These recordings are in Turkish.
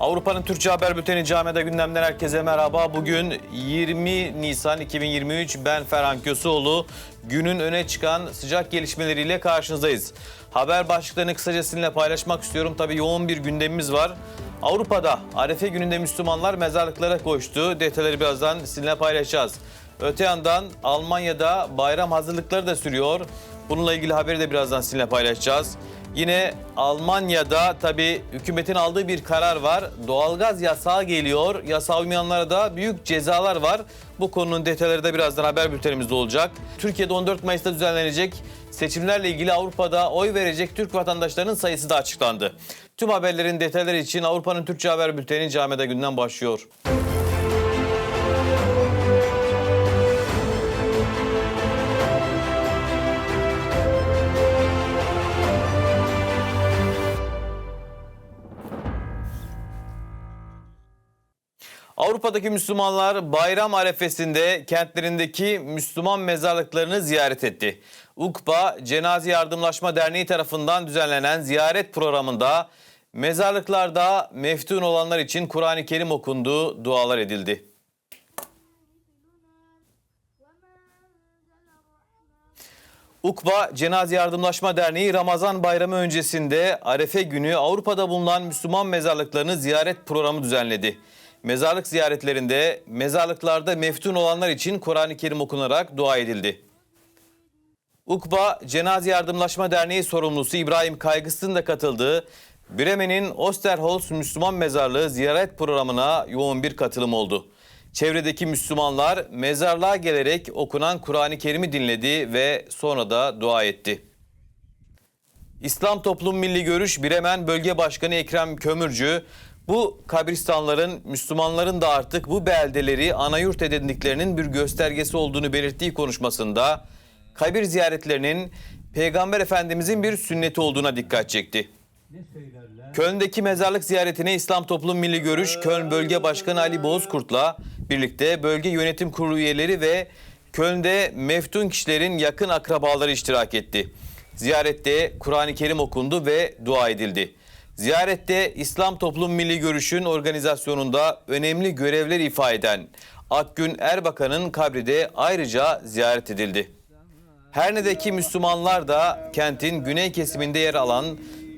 Avrupa'nın Türkçe Haber Bülteni Cami'de gündemden herkese merhaba. Bugün 20 Nisan 2023 ben Ferhan Köseoğlu. Günün öne çıkan sıcak gelişmeleriyle karşınızdayız. Haber başlıklarını kısaca sizinle paylaşmak istiyorum. Tabii yoğun bir gündemimiz var. Avrupa'da Arefe gününde Müslümanlar mezarlıklara koştu. Detayları birazdan sizinle paylaşacağız. Öte yandan Almanya'da bayram hazırlıkları da sürüyor. Bununla ilgili haberi de birazdan sizinle paylaşacağız. Yine Almanya'da tabii hükümetin aldığı bir karar var. Doğalgaz yasağı geliyor. Yasağa uymayanlara da büyük cezalar var. Bu konunun detayları da birazdan haber bültenimizde olacak. Türkiye'de 14 Mayıs'ta düzenlenecek seçimlerle ilgili Avrupa'da oy verecek Türk vatandaşlarının sayısı da açıklandı. Tüm haberlerin detayları için Avrupa'nın Türkçe Haber Bülteni Cami'de günden başlıyor. Avrupa'daki Müslümanlar bayram arefesinde kentlerindeki Müslüman mezarlıklarını ziyaret etti. UKBA Cenaze Yardımlaşma Derneği tarafından düzenlenen ziyaret programında mezarlıklarda meftun olanlar için Kur'an-ı Kerim okundu, dualar edildi. UKBA Cenaze Yardımlaşma Derneği Ramazan Bayramı öncesinde Arefe günü Avrupa'da bulunan Müslüman mezarlıklarını ziyaret programı düzenledi. Mezarlık ziyaretlerinde mezarlıklarda meftun olanlar için Kur'an-ı Kerim okunarak dua edildi. UKBA Cenaze Yardımlaşma Derneği sorumlusu İbrahim Kaygısız'ın da katıldığı Bremen'in Osterholz Müslüman Mezarlığı ziyaret programına yoğun bir katılım oldu. Çevredeki Müslümanlar mezarlığa gelerek okunan Kur'an-ı Kerim'i dinledi ve sonra da dua etti. İslam Toplum Milli Görüş Bremen Bölge Başkanı Ekrem Kömürcü, bu kabristanların Müslümanların da artık bu beldeleri anayurt edindiklerinin bir göstergesi olduğunu belirttiği konuşmasında kabir ziyaretlerinin Peygamber Efendimizin bir sünneti olduğuna dikkat çekti. Köln'deki mezarlık ziyaretine İslam Toplum Milli Görüş Köln Bölge Başkanı Ali Bozkurt'la birlikte bölge yönetim kurulu üyeleri ve Köln'de meftun kişilerin yakın akrabaları iştirak etti. Ziyarette Kur'an-ı Kerim okundu ve dua edildi. Ziyarette İslam Toplum Milli Görüş'ün organizasyonunda önemli görevler ifa eden Akgün Erbakan'ın kabri de ayrıca ziyaret edildi. Herne'deki Müslümanlar da kentin güney kesiminde yer alan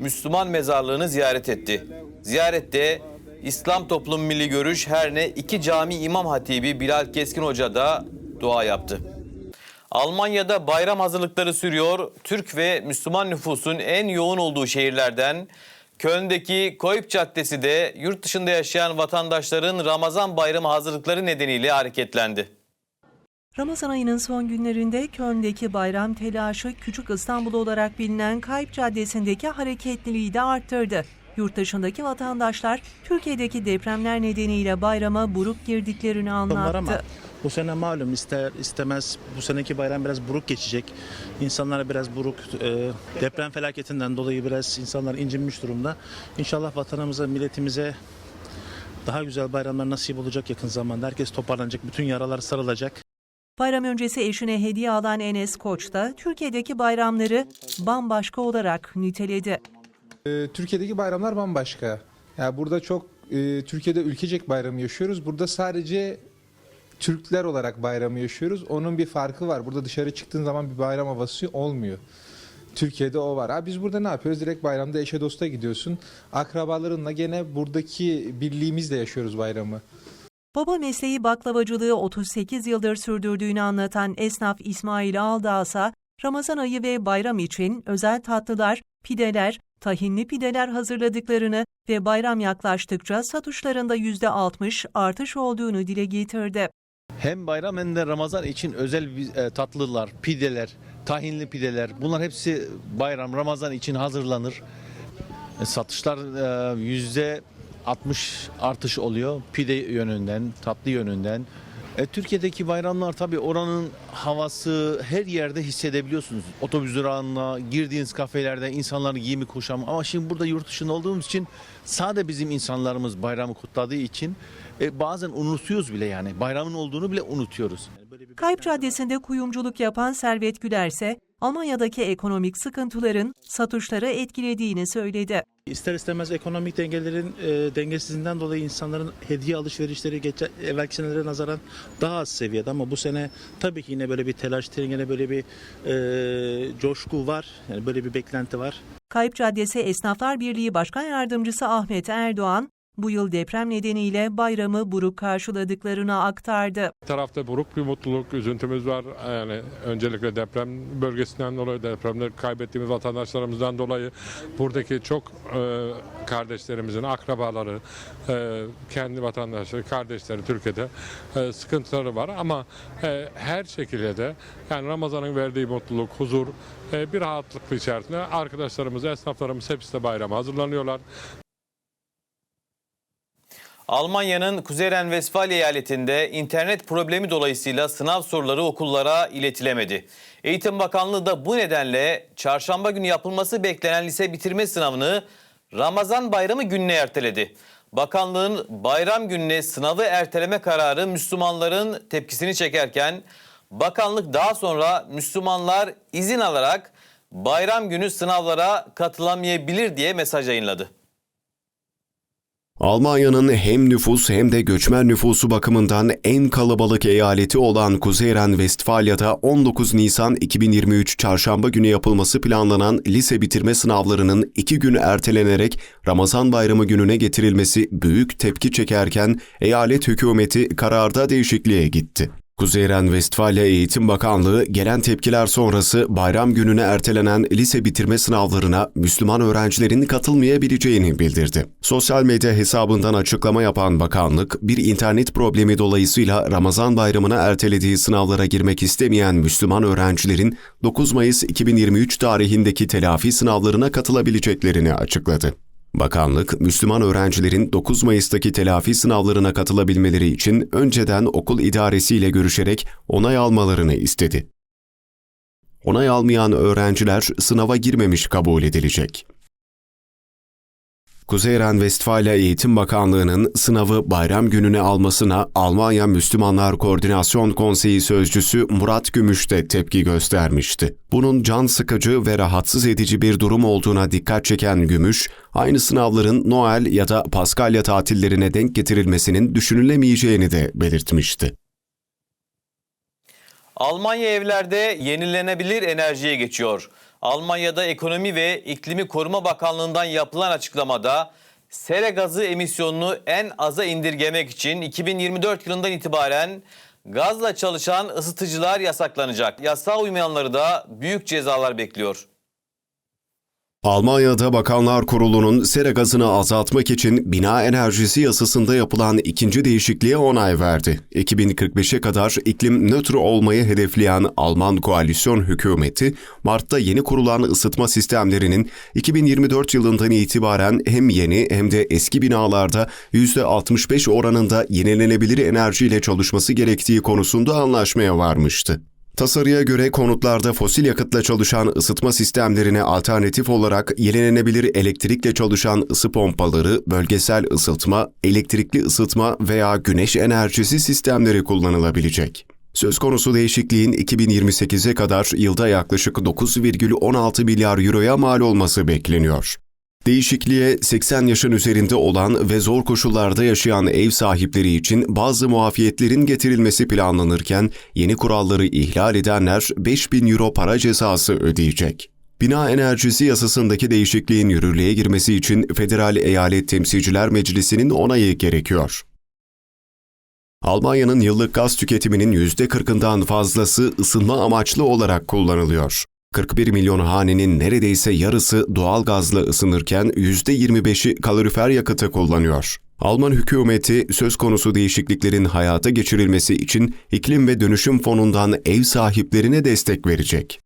Müslüman mezarlığını ziyaret etti. Ziyarette İslam Toplum Milli Görüş Herne iki cami imam hatibi Bilal Keskin Hoca da dua yaptı. Almanya'da bayram hazırlıkları sürüyor. Türk ve Müslüman nüfusun en yoğun olduğu şehirlerden Köln'deki Koyup Caddesi de yurt dışında yaşayan vatandaşların Ramazan bayramı hazırlıkları nedeniyle hareketlendi. Ramazan ayının son günlerinde Köln'deki bayram telaşı Küçük İstanbul olarak bilinen Kayıp Caddesi'ndeki hareketliliği de arttırdı. Yurt dışındaki vatandaşlar Türkiye'deki depremler nedeniyle bayrama buruk girdiklerini anlattı. ama bu sene malum ister istemez bu seneki bayram biraz buruk geçecek. İnsanlar biraz buruk e, deprem felaketinden dolayı biraz insanlar incinmiş durumda. İnşallah vatanımıza, milletimize daha güzel bayramlar nasip olacak yakın zamanda. Herkes toparlanacak, bütün yaralar sarılacak. Bayram öncesi eşine hediye alan Enes Koç da Türkiye'deki bayramları bambaşka olarak niteledi. Ee, Türkiye'deki bayramlar bambaşka. Yani burada çok e, Türkiye'de ülkecek bayramı yaşıyoruz. Burada sadece Türkler olarak bayramı yaşıyoruz. Onun bir farkı var. Burada dışarı çıktığın zaman bir bayram havası olmuyor. Türkiye'de o var. Ha, biz burada ne yapıyoruz? Direkt bayramda eşe dosta gidiyorsun. Akrabalarınla gene buradaki birliğimizle yaşıyoruz bayramı. Baba mesleği baklavacılığı 38 yıldır sürdürdüğünü anlatan esnaf İsmail Aldağsa, Ramazan ayı ve bayram için özel tatlılar, pideler, tahinli pideler hazırladıklarını ve bayram yaklaştıkça satışlarında %60 artış olduğunu dile getirdi. Hem bayram hem de Ramazan için özel e, tatlılar, pideler, tahinli pideler bunlar hepsi bayram, Ramazan için hazırlanır. E, satışlar e, yüzde 60 artış oluyor pide yönünden, tatlı yönünden. E, Türkiye'deki bayramlar tabii oranın havası her yerde hissedebiliyorsunuz. Otobüs durağına, girdiğiniz kafelerde insanların giyimi kuşamı. Ama şimdi burada yurt dışında olduğumuz için sade bizim insanlarımız bayramı kutladığı için e, bazen unutuyoruz bile yani. Bayramın olduğunu bile unutuyoruz. Kayıp. Caddesi'nde kuyumculuk yapan Servet Güler ise Almanya'daki ekonomik sıkıntıların satışları etkilediğini söyledi. İster istemez ekonomik dengelerin e, dengesizliğinden dolayı insanların hediye alışverişleri geçen evvelki senelere nazaran daha az seviyede ama bu sene tabii ki yine böyle bir telaş, yine böyle bir e, coşku var. Yani böyle bir beklenti var. Kayıp Caddesi Esnaflar Birliği Başkan Yardımcısı Ahmet Erdoğan, bu yıl deprem nedeniyle bayramı buruk karşıladıklarını aktardı. tarafta buruk bir mutluluk, üzüntümüz var. Yani öncelikle deprem bölgesinden dolayı, depremde kaybettiğimiz vatandaşlarımızdan dolayı buradaki çok e, kardeşlerimizin akrabaları, e, kendi vatandaşları, kardeşleri Türkiye'de e, sıkıntıları var. Ama e, her şekilde de yani Ramazan'ın verdiği mutluluk, huzur, e, bir rahatlık içerisinde arkadaşlarımız, esnaflarımız hepsi de bayrama hazırlanıyorlar. Almanya'nın Kuzey Ren-Vesfalya eyaletinde internet problemi dolayısıyla sınav soruları okullara iletilemedi. Eğitim Bakanlığı da bu nedenle çarşamba günü yapılması beklenen lise bitirme sınavını Ramazan bayramı gününe erteledi. Bakanlığın bayram gününe sınavı erteleme kararı Müslümanların tepkisini çekerken bakanlık daha sonra Müslümanlar izin alarak bayram günü sınavlara katılamayabilir diye mesaj yayınladı. Almanya'nın hem nüfus hem de göçmen nüfusu bakımından en kalabalık eyaleti olan Kuzey Ren-Vestfalya'da 19 Nisan 2023 çarşamba günü yapılması planlanan lise bitirme sınavlarının iki gün ertelenerek Ramazan bayramı gününe getirilmesi büyük tepki çekerken eyalet hükümeti kararda değişikliğe gitti. Kuzey Ren-Vestfalya Eğitim Bakanlığı gelen tepkiler sonrası bayram gününe ertelenen lise bitirme sınavlarına Müslüman öğrencilerin katılmayabileceğini bildirdi. Sosyal medya hesabından açıklama yapan bakanlık, bir internet problemi dolayısıyla Ramazan bayramına ertelediği sınavlara girmek istemeyen Müslüman öğrencilerin 9 Mayıs 2023 tarihindeki telafi sınavlarına katılabileceklerini açıkladı. Bakanlık, Müslüman öğrencilerin 9 Mayıs'taki telafi sınavlarına katılabilmeleri için önceden okul idaresiyle görüşerek onay almalarını istedi. Onay almayan öğrenciler sınava girmemiş kabul edilecek. Kuzey Ren-Vestfalya Eğitim Bakanlığı'nın sınavı bayram gününe almasına Almanya Müslümanlar Koordinasyon Konseyi Sözcüsü Murat Gümüş de tepki göstermişti. Bunun can sıkıcı ve rahatsız edici bir durum olduğuna dikkat çeken Gümüş, aynı sınavların Noel ya da Paskalya tatillerine denk getirilmesinin düşünülemeyeceğini de belirtmişti. Almanya evlerde yenilenebilir enerjiye geçiyor. Almanya'da Ekonomi ve İklimi Koruma Bakanlığı'ndan yapılan açıklamada sera gazı emisyonunu en aza indirgemek için 2024 yılından itibaren gazla çalışan ısıtıcılar yasaklanacak. Yasağa uymayanları da büyük cezalar bekliyor. Almanya'da Bakanlar Kurulu'nun sera gazını azaltmak için bina enerjisi yasasında yapılan ikinci değişikliğe onay verdi. 2045'e kadar iklim nötr olmayı hedefleyen Alman koalisyon hükümeti, Mart'ta yeni kurulan ısıtma sistemlerinin 2024 yılından itibaren hem yeni hem de eski binalarda %65 oranında yenilenebilir enerjiyle çalışması gerektiği konusunda anlaşmaya varmıştı. Tasarıya göre konutlarda fosil yakıtla çalışan ısıtma sistemlerine alternatif olarak yenilenebilir elektrikle çalışan ısı pompaları, bölgesel ısıtma, elektrikli ısıtma veya güneş enerjisi sistemleri kullanılabilecek. Söz konusu değişikliğin 2028'e kadar yılda yaklaşık 9,16 milyar euroya mal olması bekleniyor. Değişikliğe 80 yaşın üzerinde olan ve zor koşullarda yaşayan ev sahipleri için bazı muafiyetlerin getirilmesi planlanırken yeni kuralları ihlal edenler 5000 euro para cezası ödeyecek. Bina enerjisi yasasındaki değişikliğin yürürlüğe girmesi için Federal Eyalet Temsilciler Meclisi'nin onayı gerekiyor. Almanya'nın yıllık gaz tüketiminin %40'ından fazlası ısınma amaçlı olarak kullanılıyor. 41 milyon hanenin neredeyse yarısı doğal gazla ısınırken %25'i kalorifer yakıtı kullanıyor. Alman hükümeti söz konusu değişikliklerin hayata geçirilmesi için iklim ve dönüşüm fonundan ev sahiplerine destek verecek.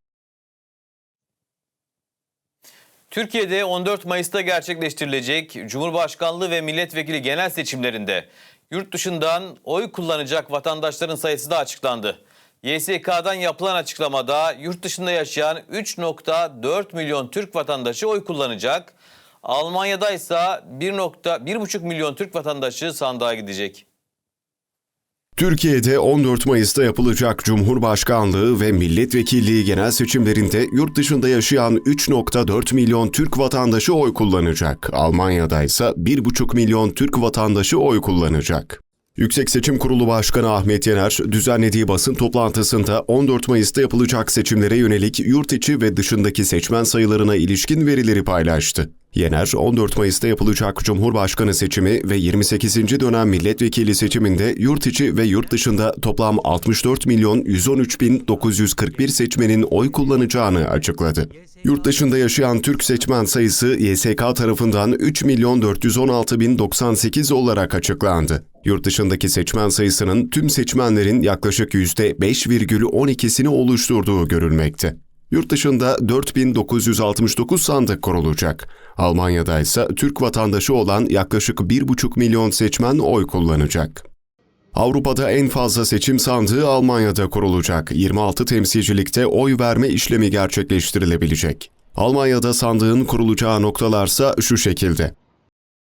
Türkiye'de 14 Mayıs'ta gerçekleştirilecek Cumhurbaşkanlığı ve milletvekili genel seçimlerinde yurt dışından oy kullanacak vatandaşların sayısı da açıklandı. YSK'dan yapılan açıklamada yurt dışında yaşayan 3.4 milyon Türk vatandaşı oy kullanacak. Almanya'da ise 1.1,5 milyon Türk vatandaşı sandığa gidecek. Türkiye'de 14 Mayıs'ta yapılacak Cumhurbaşkanlığı ve Milletvekilliği genel seçimlerinde yurt dışında yaşayan 3.4 milyon Türk vatandaşı oy kullanacak. Almanya'da ise 1,5 milyon Türk vatandaşı oy kullanacak. Yüksek Seçim Kurulu Başkanı Ahmet Yener, düzenlediği basın toplantısında 14 Mayıs'ta yapılacak seçimlere yönelik yurt içi ve dışındaki seçmen sayılarına ilişkin verileri paylaştı. Yener, 14 Mayıs'ta yapılacak Cumhurbaşkanı seçimi ve 28. dönem milletvekili seçiminde yurt içi ve yurt dışında toplam 64 milyon 113 bin 941 seçmenin oy kullanacağını açıkladı. Yurt dışında yaşayan Türk seçmen sayısı YSK tarafından 3 milyon 416 bin 98 olarak açıklandı. Yurt dışındaki seçmen sayısının tüm seçmenlerin yaklaşık %5,12'sini oluşturduğu görülmekte. Yurt dışında 4969 sandık kurulacak. Almanya'da ise Türk vatandaşı olan yaklaşık 1,5 milyon seçmen oy kullanacak. Avrupa'da en fazla seçim sandığı Almanya'da kurulacak. 26 temsilcilikte oy verme işlemi gerçekleştirilebilecek. Almanya'da sandığın kurulacağı noktalarsa şu şekilde.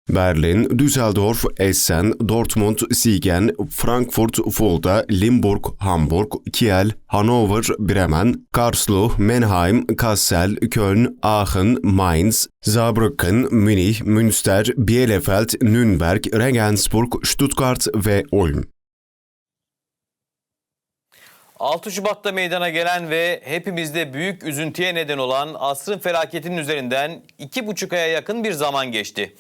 Berlin, Düsseldorf, Essen, Dortmund, Siegen, Frankfurt, Fulda, Limburg, Hamburg, Kiel, Hannover, Bremen, Karlsruhe, Mannheim, Kassel, Köln, Aachen, Mainz, Saarbrücken, Münih, Münster, Bielefeld, Nürnberg, Regensburg, Stuttgart ve Ulm. 6 Şubat'ta meydana gelen ve hepimizde büyük üzüntüye neden olan asrın felaketinin üzerinden 2,5 aya yakın bir zaman geçti.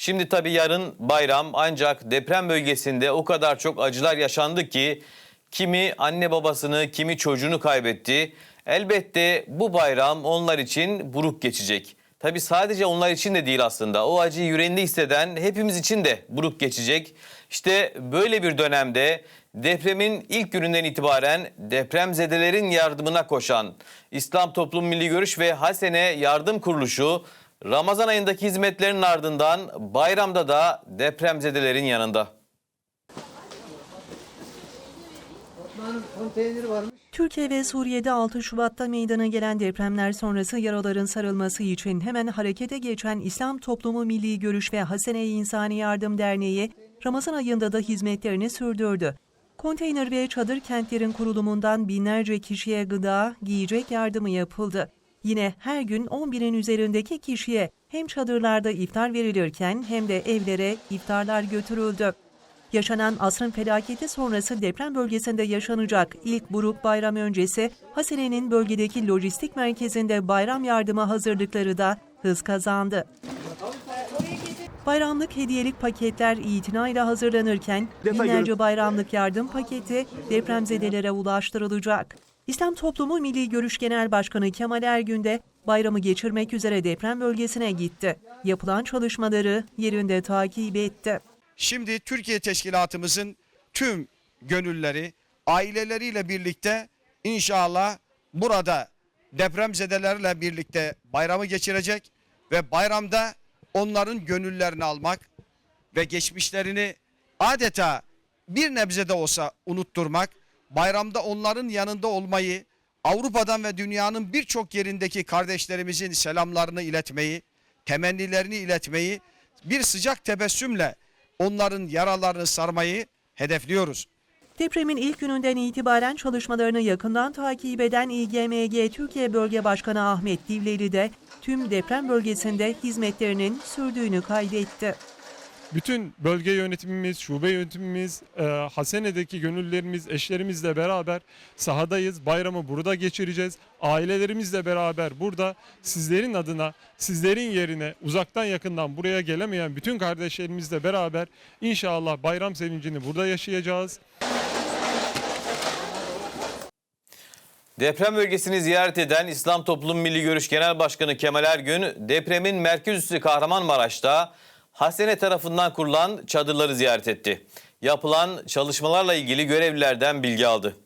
Şimdi tabii yarın bayram ancak deprem bölgesinde o kadar çok acılar yaşandı ki kimi anne babasını kimi çocuğunu kaybetti. Elbette bu bayram onlar için buruk geçecek. Tabii sadece onlar için de değil aslında. O acıyı yüreğinde hisseden hepimiz için de buruk geçecek. İşte böyle bir dönemde depremin ilk gününden itibaren depremzedelerin yardımına koşan İslam Toplum Milli Görüş ve Hasene Yardım Kuruluşu Ramazan ayındaki hizmetlerinin ardından bayramda da depremzedelerin yanında. Türkiye ve Suriye'de 6 Şubat'ta meydana gelen depremler sonrası yaraların sarılması için hemen harekete geçen İslam Toplumu Milli Görüş ve Hasene İnsani Yardım Derneği Ramazan ayında da hizmetlerini sürdürdü. Konteyner ve çadır kentlerin kurulumundan binlerce kişiye gıda, giyecek yardımı yapıldı. Yine her gün 10 binin üzerindeki kişiye hem çadırlarda iftar verilirken hem de evlere iftarlar götürüldü. Yaşanan asrın felaketi sonrası deprem bölgesinde yaşanacak ilk buruk bayram öncesi Hasene'nin bölgedeki lojistik merkezinde bayram yardımı hazırlıkları da hız kazandı. Bayramlık hediyelik paketler itinayla hazırlanırken binlerce bayramlık yardım paketi depremzedelere ulaştırılacak. İslam Toplumu Milli Görüş Genel Başkanı Kemal Ergün de bayramı geçirmek üzere deprem bölgesine gitti. Yapılan çalışmaları yerinde takip etti. Şimdi Türkiye Teşkilatımızın tüm gönülleri aileleriyle birlikte inşallah burada depremzedelerle birlikte bayramı geçirecek ve bayramda onların gönüllerini almak ve geçmişlerini adeta bir nebze de olsa unutturmak, bayramda onların yanında olmayı, Avrupa'dan ve dünyanın birçok yerindeki kardeşlerimizin selamlarını iletmeyi, temennilerini iletmeyi, bir sıcak tebessümle onların yaralarını sarmayı hedefliyoruz. Depremin ilk gününden itibaren çalışmalarını yakından takip eden İGMG Türkiye Bölge Başkanı Ahmet Divleli de tüm deprem bölgesinde hizmetlerinin sürdüğünü kaydetti. Bütün bölge yönetimimiz, şube yönetimimiz, e, Hasene'deki gönüllerimiz, eşlerimizle beraber sahadayız. Bayramı burada geçireceğiz. Ailelerimizle beraber burada sizlerin adına, sizlerin yerine uzaktan yakından buraya gelemeyen bütün kardeşlerimizle beraber inşallah bayram sevincini burada yaşayacağız. Deprem bölgesini ziyaret eden İslam Toplum Milli Görüş Genel Başkanı Kemal Ergün, depremin merkez üssü Kahramanmaraş'ta Hasene tarafından kurulan çadırları ziyaret etti. Yapılan çalışmalarla ilgili görevlilerden bilgi aldı.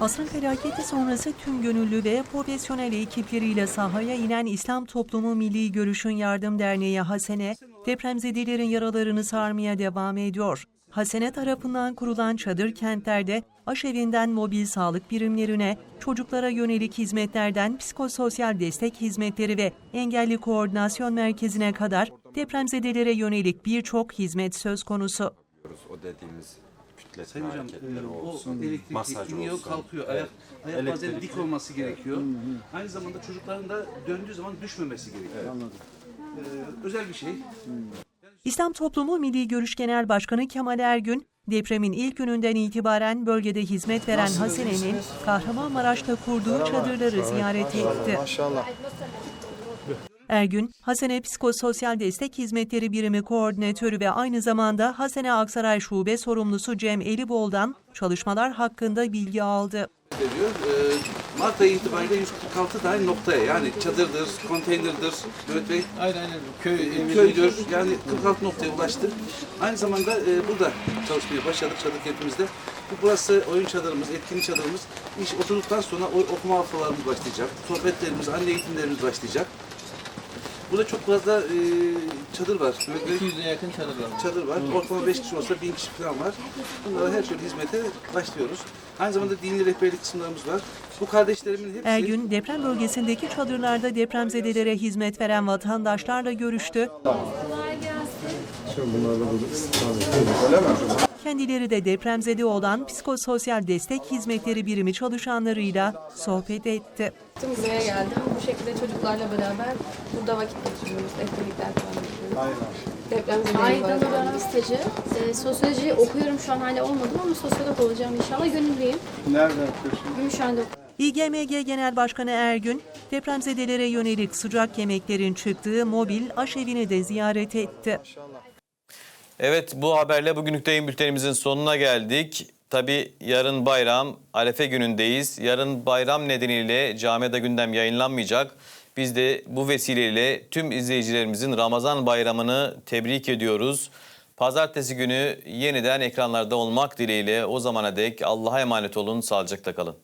Asrın felaketi sonrası tüm gönüllü ve profesyonel ekipleriyle sahaya inen İslam Toplumu Milli Görüş'ün Yardım Derneği Hasene, depremzedelerin yaralarını sarmaya devam ediyor. Hasene tarafından kurulan çadır kentlerde aşevinden mobil sağlık birimlerine, çocuklara yönelik hizmetlerden psikososyal destek hizmetleri ve engelli koordinasyon merkezine kadar depremzedelere yönelik birçok hizmet söz konusu. o dediğimiz kütletme Sayın Hocam hareketleri e, o olsun, elektrik masaj iniyor olsun. kalkıyor. Ayak, ayak bazen dik olması gerekiyor. Aynı zamanda çocukların da döndüğü zaman düşmemesi gerekiyor. Anladım. özel bir şey. İslam Toplumu Milli Görüş Genel Başkanı Kemal Ergün, depremin ilk gününden itibaren bölgede hizmet veren Hasene'nin Kahramanmaraş'ta kurduğu çadırları ziyaret etti. Ergün, Hasene Psikososyal Destek Hizmetleri Birimi Koordinatörü ve aynı zamanda Hasene Aksaray Şube Sorumlusu Cem Elibol'dan çalışmalar hakkında bilgi aldı. Veriyor. E, Mart ayı itibariyle 146 tane noktaya yani çadırdır, konteynerdir, Mehmet Bey. Aynen aynen. Köy, köydür. Yani 46 noktaya ulaştık. Aynı zamanda e, burada çalışmaya başladık çadır kentimizde. Bu Burası oyun çadırımız, etkinlik çadırımız. İş oturduktan sonra o- okuma haftalarımız başlayacak. Sohbetlerimiz, anne eğitimlerimiz başlayacak. Burada çok fazla e, çadır var. 200'e yakın çadır var. Çadır var. Ortalama 5 kişi olsa 1000 kişi falan var. Bunlara her türlü hizmete başlıyoruz. Aynı zamanda dini rehberlik kısımlarımız var. Bu kardeşlerimin hepsi... Ergün, deprem bölgesindeki çadırlarda depremzedelere hizmet veren vatandaşlarla görüştü. Kendileri de depremzede olan psikososyal destek hizmetleri birimi çalışanlarıyla sohbet etti. Buraya geldim. Bu şekilde çocuklarla beraber burada vakit geçiriyoruz. Etkinlikler falan yapıyoruz. Depremzedelerin Aydan barınağında. Uran Hastacı. Ee, sosyoloji okuyorum şu an hala olmadım ama sosyolog olacağım inşallah. Gönüllüyüm. Nerede yapıyorsun? Gümüşhane'de İGMG Genel Başkanı Ergün, depremzedelere yönelik sıcak yemeklerin çıktığı mobil aşevini de ziyaret etti. Evet bu haberle bugünlük yayın bültenimizin sonuna geldik. Tabi yarın bayram, Arefe günündeyiz. Yarın bayram nedeniyle camide gündem yayınlanmayacak. Biz de bu vesileyle tüm izleyicilerimizin Ramazan bayramını tebrik ediyoruz. Pazartesi günü yeniden ekranlarda olmak dileğiyle o zamana dek Allah'a emanet olun, sağlıcakla kalın.